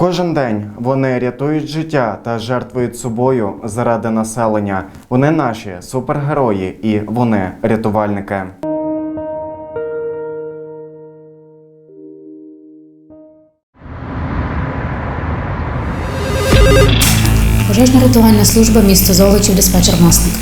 Кожен день вони рятують життя та жертвують собою заради населення. Вони наші супергерої і вони рятувальники. Пожежна рятувальна служба місто Золочів, диспетчер Масник.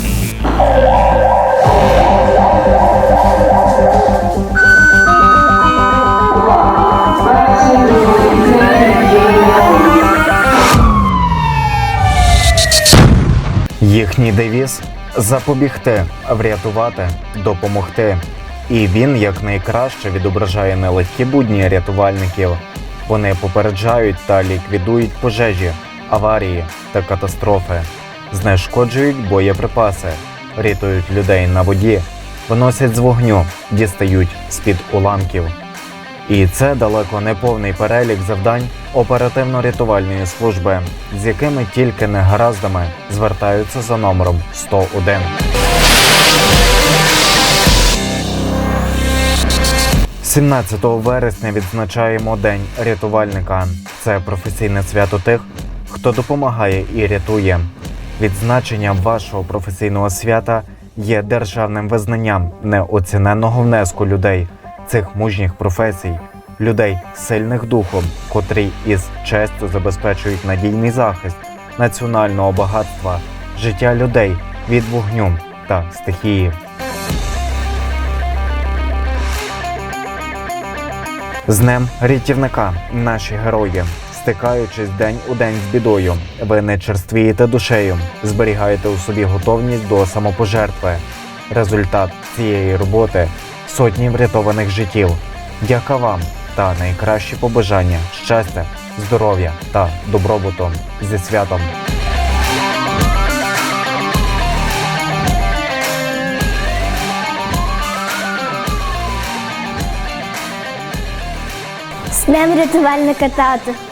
Їхній девіз запобігти, врятувати, допомогти. І він якнайкраще відображає нелегкі будні рятувальників. Вони попереджають та ліквідують пожежі, аварії та катастрофи, знешкоджують боєприпаси, рятують людей на воді, виносять з вогню, дістають з-під уламків. І це далеко не повний перелік завдань оперативно-рятувальної служби, з якими тільки негараздами звертаються за номером 101. – 17 вересня відзначаємо День рятувальника. Це професійне свято тих, хто допомагає і рятує. Відзначення вашого професійного свята є державним визнанням неоціненного внеску людей цих мужніх професій, людей сильних духом, котрі із честю забезпечують надійний захист національного багатства, життя людей від вогню та стихії. З Днем рятівника наші герої, стикаючись день у день з бідою, ви не черствієте душею, зберігаєте у собі готовність до самопожертви. Результат цієї роботи сотні врятованих життів. Дяка вам та найкращі побажання щастя, здоров'я та добробуту зі святом. З днем рятувальника тату.